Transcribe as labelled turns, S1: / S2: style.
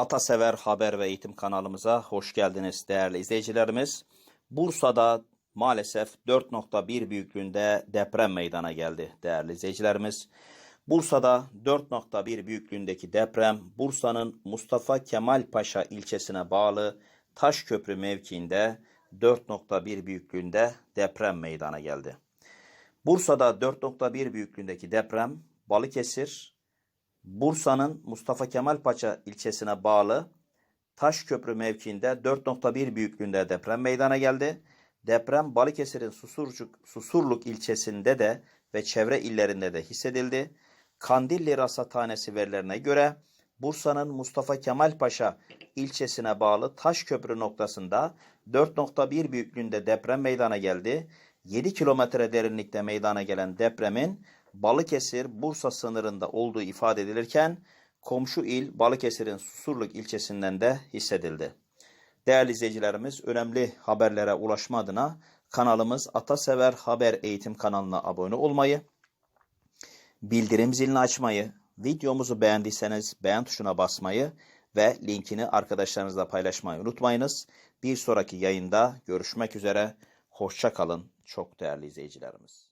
S1: Atasever Haber ve Eğitim kanalımıza hoş geldiniz değerli izleyicilerimiz. Bursa'da maalesef 4.1 büyüklüğünde deprem meydana geldi değerli izleyicilerimiz. Bursa'da 4.1 büyüklüğündeki deprem Bursa'nın Mustafa Kemal Paşa ilçesine bağlı Taşköprü mevkiinde 4.1 büyüklüğünde deprem meydana geldi. Bursa'da 4.1 büyüklüğündeki deprem Balıkesir, Bursa'nın Mustafa Kemal Paşa ilçesine bağlı Taşköprü mevkiinde 4.1 büyüklüğünde deprem meydana geldi. Deprem Balıkesir'in Susurcuk, Susurluk ilçesinde de ve çevre illerinde de hissedildi. Kandilli Rasathanesi verilerine göre Bursa'nın Mustafa Kemal Paşa ilçesine bağlı Taşköprü noktasında 4.1 büyüklüğünde deprem meydana geldi. 7 kilometre derinlikte meydana gelen depremin Balıkesir-Bursa sınırında olduğu ifade edilirken komşu il Balıkesir'in Susurluk ilçesinden de hissedildi. Değerli izleyicilerimiz önemli haberlere ulaşma adına kanalımız Atasever Haber Eğitim kanalına abone olmayı, bildirim zilini açmayı, videomuzu beğendiyseniz beğen tuşuna basmayı ve linkini arkadaşlarınızla paylaşmayı unutmayınız. Bir sonraki yayında görüşmek üzere. Hoşça kalın çok değerli izleyicilerimiz.